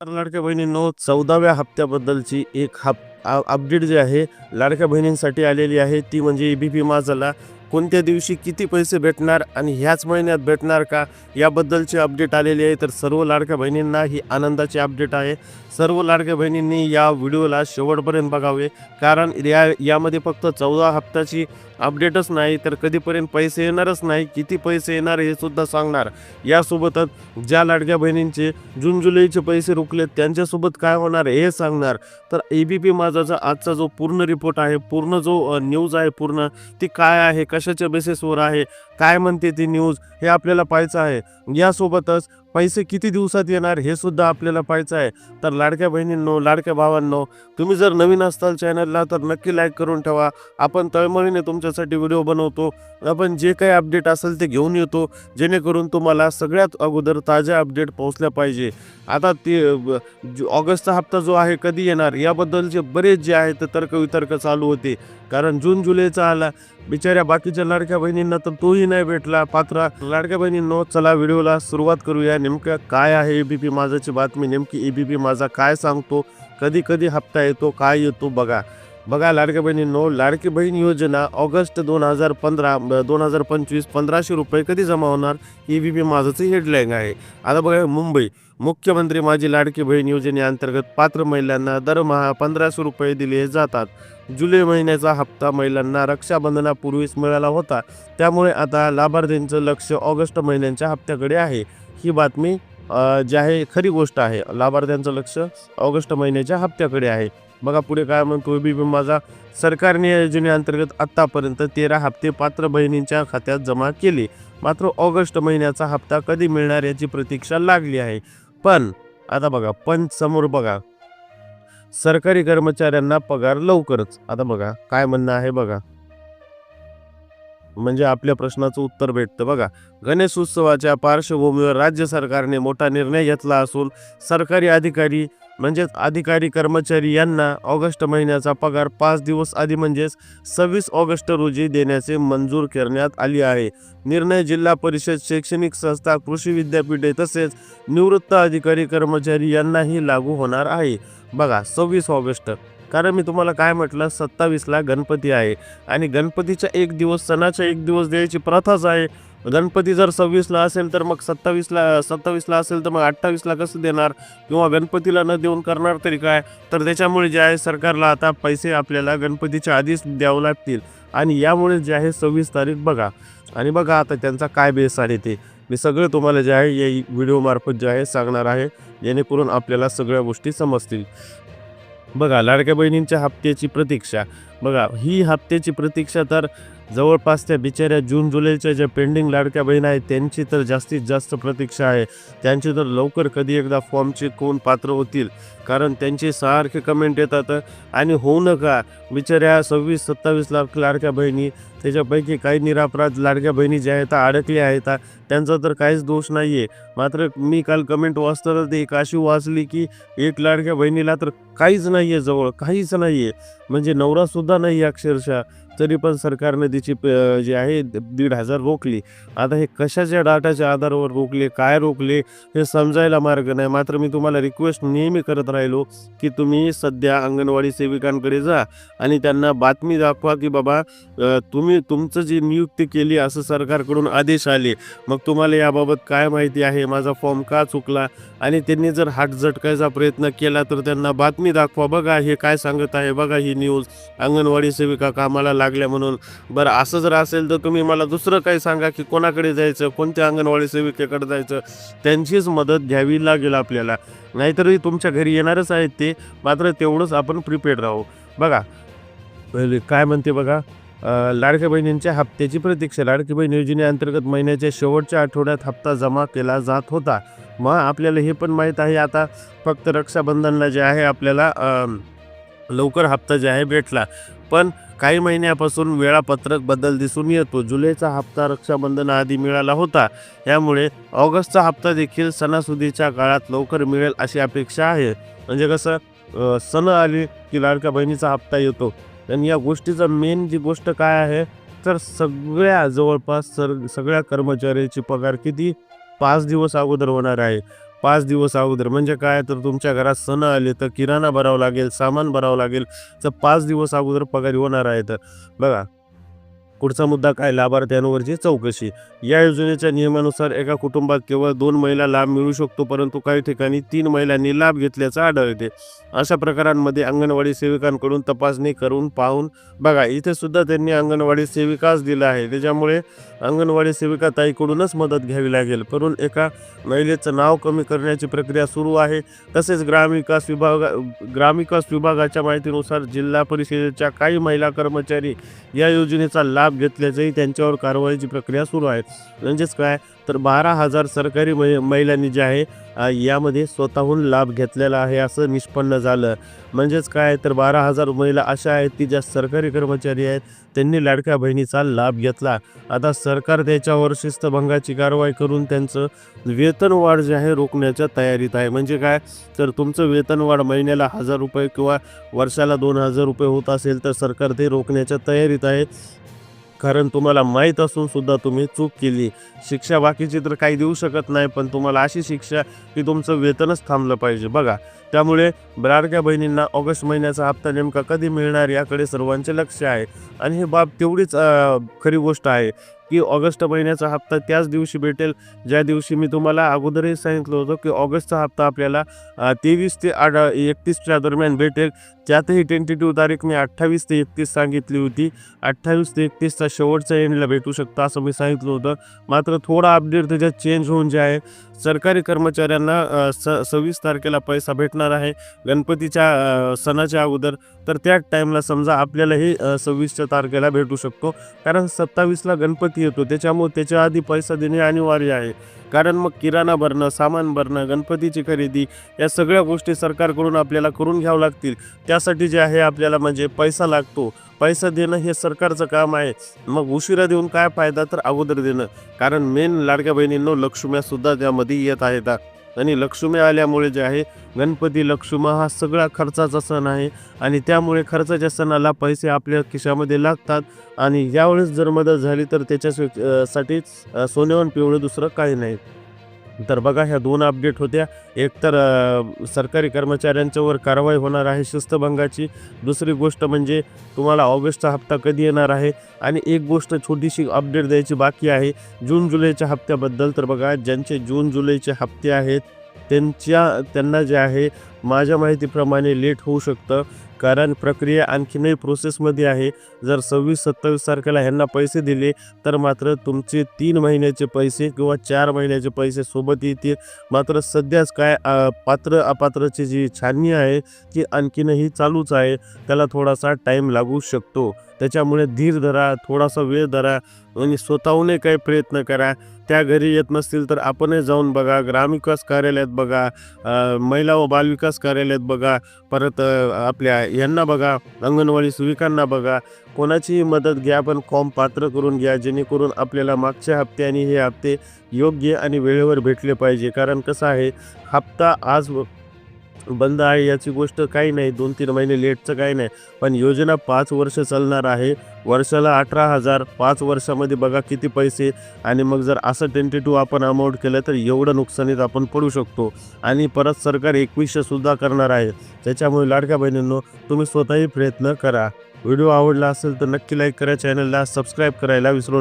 लाडक्या बहिणींनो चौदाव्या हप्त्याबद्दलची एक हप अपडेट जी आहे लाडक्या बहिणींसाठी आलेली आहे ती म्हणजे ए बी पी माझाला कोणत्या दिवशी किती पैसे भेटणार आणि ह्याच महिन्यात भेटणार का? याबद्दलची अपडेट आलेली आहे. तर सर्व लाडक्या बहिणींना ही आनंदाची अपडेट आहे. सर्व लाडक्या बहिणींनी या व्हिडिओला शेवटपर्यंत बघावे. कारण या यामध्ये फक्त चौदा हप्त्याची अपडेटच नाही तर कधीपर्यंत पैसे येणारच नाही किती पैसे येणार हे सुद्धा सांगणार. यासोबतच ज्या लाडक्या बहिणींचे जून जुलैचे पैसे रुकलेत त्यांच्यासोबत काय होणार हे सांगणार. तर ए बी पी माझाचा आजचा जो पूर्ण रिपोर्ट आहे पूर्ण जो न्यूज आहे पूर्ण ती काय आहे का कशाच्या बेसिसवर आहे. काय म्हणते ती न्यूज हे आपल्याला पाहायचं आहे. यासोबतच पैसे किती दिवसात येणार हे सुद्धा आपल्याला पाहायचं आहे. तर लाडक्या बहिणींनो लाडक्या भावांनो तुम्ही जर नवीन असताल चॅनलला तर नक्की लाईक करून ठेवा. आपण तळमळीने तुमच्यासाठी व्हिडिओ बनवतो. आपण जे काही अपडेट असेल ते घेऊन येतो. जेणेकरून तुम्हाला सगळ्यात अगोदर ताज्या अपडेट पोहोचल्या पाहिजे. आता ते ऑगस्टचा हप्ता जो आहे कधी येणार? याबद्दलचे बरेच जे आहे ते तर्कवितर्क चालू होते. कारण जून जुलैचा आला. बिचाऱ्या बाकीच्या लाडक्या बहिणींना तर तोही नाही भेटला पात्र लाडक्या बहिणींनो चला व्हिडिओला सुरुवात करूया. नेमकं काय आहे ए बी पी माझाची बातमी? नेमकी ए बी पी माझा काय सांगतो? कधी कधी हप्ता येतो काय येतो? बघा. बघा लाडक्या बहिणींनो लाडकी बहीण योजना ऑगस्ट दोन हजार पंधरा दोन हजार पंचवीस पंधराशे रुपये कधी जमा होणार? ई बी पी माझंच हेडलाईन आहे. आता बघा मुंबई. मुख्यमंत्री माझी लाडकी बहीण योजनेअंतर्गत पात्र महिलांना दरमहा पंधराशे रुपये दिले जातात. जुलै महिन्याचा हप्ता महिलांना रक्षाबंधनापूर्वीच मिळाला होता. त्यामुळे आता लाभार्थींचं लक्ष ऑगस्ट महिन्यांच्या हप्त्याकडे आहे. ही बातमी जी आहे खरी गोष्ट आहे. लाभार्थ्यांचं लक्ष ऑगस्ट महिन्याच्या हप्त्याकडे आहे. बघा पुढे काय म्हणतो बी माझा. सरकारने या योजनेअंतर्गत आत्तापर्यंत तेरा हप्ते पात्र बहिणींच्या खात्यात जमा केले. मात्र ऑगस्ट महिन्याचा हप्ता कधी मिळणार याची प्रतीक्षा लागली आहे. पण आता बघा पण समोर बघा. सरकारी कर्मचाऱ्यांना पगार लवकरच. आता बघा काय म्हणणं आहे बघा. म्हणजे आपल्या प्रश्नाचं उत्तर भेटतं बघा. गणेश उत्सवाच्या पार्श्वभूमीवर राज्य सरकारने मोठा निर्णय घेतला असून सरकारी अधिकारी म्हणजेच अधिकारी कर्मचारी यांना ऑगस्ट महिन्याचा पगार पाच दिवस आधी म्हणजेच सव्वीस ऑगस्ट रोजी देण्याचे मंजूर करण्यात आली आहे. निर्णय जिल्हा परिषद शैक्षणिक संस्था कृषी विद्यापीठे तसेच निवृत्त अधिकारी कर्मचारी यांनाही लागू होणार आहे. बघा सव्वीस ऑगस्ट. कारण मी तुम्हाला काय म्हटलं? सत्तावीसला गणपती आहे. आणि गणपतीचा एक दिवस सणाचा एक दिवस द्यायची प्रथाच आहे. गणपती जर सव्वीसला असेल तर मग सत्तावीसला सत्तावीसला असेल तर मग अठ्ठावीसला कसं देणार? किंवा गणपतीला न देऊन करणार तरी काय? तर त्याच्यामुळे जे आहे सरकारला आता पैसे आपल्याला गणपतीच्या आधीच द्यावं लागतील. आणि यामुळे जे आहे सव्वीस तारीख बघा. आणि बघा आता त्यांचा काय बेस आहे ते. मी सगळं तुम्हाला जे आहे या व्हिडिओमार्फत जे आहे सांगणार आहे. जेणेकरून आपल्याला सगळ्या गोष्टी समजतील. बघा लाडक्या बहिणींच्या हप्त्याची प्रतीक्षा. बघा ही हप्त्याची प्रतीक्षा तर जवळपास त्या बिचाऱ्या जून जुलैच्या ज्या पेंडिंग लाडक्या बहीण आहेत त्यांची तर जास्तीत जास्त प्रतीक्षा आहे. त्यांची तर लवकर कधी एकदा फॉर्मचे कोण पात्र होतील? कारण त्यांचे सारखे कमेंट येतात आणि होऊ नका. बिचाऱ्या सव्वीस सत्तावीस लाख लाडक्या बहिणी त्याच्यापैकी काही निरापराध लाडक्या बहिणी ज्या आहेत अडकल्या आहेत त्यांचा तर काहीच दोष नाही आहे मात्र मी काल कमेंट वाचताना ते एक अशी वाचली की एक लाडक्या बहिणीला तर काहीच नाही आहे जवळ काहीच म्हणजे नाही आहे म्हणजे नवरासुद्धा नाही आहे अक्षरशः. तरी पण सरकारने तिची जी आहे दीड हजार रोखली. आता हे कशाच्या डाटाच्या आधारावर रोखले काय रोखले हे समजायला मार्ग नाही. मात्र मी तुम्हाला रिक्वेस्ट नेहमी करत राहिलो की तुम्ही सध्या अंगणवाडी सेविकांकडे जा आणि त्यांना बातमी दाखवा की बाबा तुम्ही तुम्ही तुमचं जी नियुक्ती केली असं सरकारकडून आदेश आले मग तुम्हाला याबाबत काय माहिती आहे? माझा फॉर्म का चुकला? आणि त्यांनी जर हात झटकायचा प्रयत्न केला तर त्यांना बातमी दाखवा. बघा हे काय सांगत आहे. बघा ही न्यूज अंगणवाडी सेविका कामाला लागल्या म्हणून. बरं असं जर असेल तर तुम्ही मला दुसरं काही सांगा की कोणाकडे जायचं? कोणत्या अंगणवाडी सेविकेकडे जायचं? त्यांचीच मदत घ्यावी लागेल आपल्याला. नाहीतरी तुमच्या घरी येणारच आहेत ते. मात्र तेवढंच आपण प्रिपेअर राहू. बघा. पहिले काय म्हणते बघा? लाडक्या बहिणींच्या हप्त्याची प्रतीक्षा. लाडकी बहीण योजनेअंतर्गत महिन्याच्या शेवटच्या आठवड्यात हप्ता जमा केला जात होता. मग आपल्याला हे पण माहीत आहे आता फक्त रक्षाबंधनला जे आहे आपल्याला लवकर हप्ता जे आहे भेटला. पण काही महिन्यापासून वेळापत्रक बदल दिसून येतो. जुलैचा हप्ता रक्षाबंधनाआधी मिळाला होता. यामुळे ऑगस्टचा हप्ता देखील सणासुदीच्या काळात लवकर मिळेल अशी अपेक्षा आहे. म्हणजे कसं सण आली की लाडक्या बहिणीचा हप्ता येतो. आणि या गोष्टीचं मेन जी गोष्ट काय आहे तर सगळ्या जवळपास सर सगळ्या कर्मचाऱ्याची पगार किती? पाच दिवस अगोदर होणार आहे. पाच दिवस अगोदर. म्हणजे काय? तर तुमच्या घरात सण आले तर किराणा भरावं लागेल सामान भरावं लागेल तर पाच दिवस अगोदर पगार होणार आहे तर. बघा पुढचा मुद्दा काय? लाभार्थ्यांवरची चौकशी. या योजनेच्या नियमानुसार एका कुटुंबात केवळ दोन महिला लाभ मिळू शकतो परंतु काही ठिकाणी तीन महिलांनी लाभ घेतल्याचं आढळते अशा प्रकारांमध्ये अंगणवाडी सेविकांकडून तपासणी करून पाहून बघा. इथे सुद्धा त्यांनी अंगणवाडी सेविकाच दिला आहे. त्याच्यामुळे अंगणवाडी सेविका ताईकडूनच मदत घ्यावी लागेल. करून एका महिलेचं नाव कमी करण्याची प्रक्रिया सुरू आहे. तसेच ग्रामविकास विभाग ग्रामविकास विभागाच्या माहितीनुसार जिल्हा परिषदेच्या काही महिला कर्मचारी या योजनेचा लाभ घेतल्याचंही त्यांच्यावर कारवाईची प्रक्रिया सुरू आहे. म्हणजेच काय? तर बारा हजार सरकारी महिलांनी जे आहे यामध्ये स्वतःहून लाभ घेतलेला आहे असं निष्पन्न झालं. म्हणजेच काय? तर बारा हजार महिला अशा आहेत की ज्या सरकारी कर्मचारी आहेत त्यांनी लाडक्या बहिणीचा लाभ घेतला. आता सरकार त्याच्यावर शिस्तभंगाची कारवाई करून त्यांचं वेतनवाढ जे आहे रोखण्याच्या तयारीत आहे. म्हणजे काय? तर तुमचं वेतनवाढ महिन्याला हजार रुपये किंवा वर्षाला दोन हजार रुपये होत असेल तर सरकार ते रोखण्याच्या तयारीत आहे. कारण तुम्हाला माहीत असून सुद्धा तुम्ही चूक केली. शिक्षा बाकीची तर काही देऊ शकत नाही पण तुम्हाला अशी शिक्षा की तुमचं वेतनच थांबलं पाहिजे. बघा त्यामुळे लाडक्या बहिणींना ऑगस्ट महिन्याचा हप्ता नेमका कधी मिळणार याकडे सर्वांचे लक्ष आहे. आणि ही बाब तेवढीच खरी गोष्ट आहे की ऑगस्ट महिन्याचा हप्ता त्याच दिवशी भेटेल. ज्या दिवशी मी तुम्हाला अगोदरही सांगितलं होतं की ऑगस्टचा हप्ता आपल्याला तेवीस ते आठ एकतीसच्या दरम्यान भेटेल. त्यातही टेंटेटिव्ह तारीख मी अठ्ठावीस ते एकतीस सांगितली होती. अठ्ठावीस ते एकतीसचा शेवटचा एंडला भेटू शकता असं मी सांगितलं होतं. मात्र थोडा अपडेट त्याच्यात चेंज होऊन जे आहे सरकारी कर्मचाऱ्यांना स सव्वीस तारखेला पैसा भेटणार आहे गणपतीच्या सणाच्या अगोदर. तर त्या टाईमला समजा आपल्यालाही सव्वीसच्या तारखेला भेटू शकतो. कारण सत्तावीसला गणपती येतो. त्याच्यामुळे त्याच्या आधी पैसा देणे अनिवार्य आहे. कारण मग किराणा भरणं सामान भरणं गणपतीची खरेदी या सगळ्या गोष्टी सरकारकडून आपल्याला करून घ्यावं लागतील. त्यासाठी जे आहे आपल्याला म्हणजे पैसा लागतो. पैसा देणं हे सरकारचं काम आहे. मग उशिरा देऊन काय फायदा तर अगोदर देणं. कारण मेन लाडक्या बहिणींनो लक्ष्म्यासुद्धा त्यामध्ये येत आहेत. आणि लक्ष्मी आल्यामुळे जे आहे गणपती लक्ष्मा हा सगळा खर्चाचा सण आहे. आणि त्यामुळे खर्चाच्या सणाला पैसे आपल्या खिशामध्ये लागतात. आणि यावेळेस जर मदत झाली तर त्याच्या साठी सोन्यावर पिवळं दुसरं काही नाही. तर बघा ह्या दोन अपडेट होत्या. एक तर सरकारी कर्मचाऱ्यांच्यावर कारवाई होणार आहे शिस्तभंगाची. दुसरी गोष्ट म्हणजे तुम्हाला ऑगस्टचा हप्ता कधी येणार आहे? आणि एक गोष्ट छोटीशी अपडेट द्यायची बाकी आहे. जून जुलैच्या हप्त्याबद्दल तर बघा ज्यांचे जून जुलैचे हप्ते आहेत त्यांच्या त्यांना जे आहे माझ्या माहितीप्रमाणे लेट होऊ शकतं. कारण प्रक्रिया आणखीनही प्रोसेसमध्ये आहे. जर सव्वीस सत्तावीस तारखेला ह्यांना पैसे दिले तर मात्र तुमचे तीन महिन्याचे पैसे किंवा चार महिन्याचे पैसे सोबत येतील. मात्र सध्याच काय पात्र अपात्रची जी छाननी आहे ती आणखीनही चालूच आहे. त्याला थोडासा टाईम लागू शकतो. त्याच्यामुळे धीर धरा थोडासा वेळ धरा आणि स्वतःहूनही काही प्रयत्न करा. त्या घरी येत नसतील तर आपणही जाऊन बघा. ग्रामविकास कार्यालयात बघा. महिला व बालविकास कार्यालयात बघा. परत आपल्या यांना बघा अंगणवाडी सुविकांना बघा कोणाचीही मदत घ्या पण फॉर्म पात्र करून घ्या जेणेकरून आपल्याला मागच्या हप्ते आणि हे हप्ते योग्य आणि वेळेवर भेटले पाहिजे. कारण कसं आहे हप्ता आज बंद आहे याची गोष्ट काही नाही. दोन तीन महिने लेटचं काही नाही. पण योजना पाच वर्ष चालणार आहे. वर्षाला अठरा हजार पाच वर्षामध्ये बघा किती पैसे. आणि मग जर असं टेंटेटिव्ह आपण अमाऊंट केलं तर एवढं नुकसानीत आपण पडू शकतो. आणि परत सरकार एकवीसशेसुद्धा करणार आहे. त्याच्यामुळे लाडक्या बहिणींनो तुम्ही स्वतःही प्रयत्न करा. व्हिडिओ आवडला असेल तर नक्की लाईक करा. चॅनलला सबस्क्राईब करायला विसरू नका.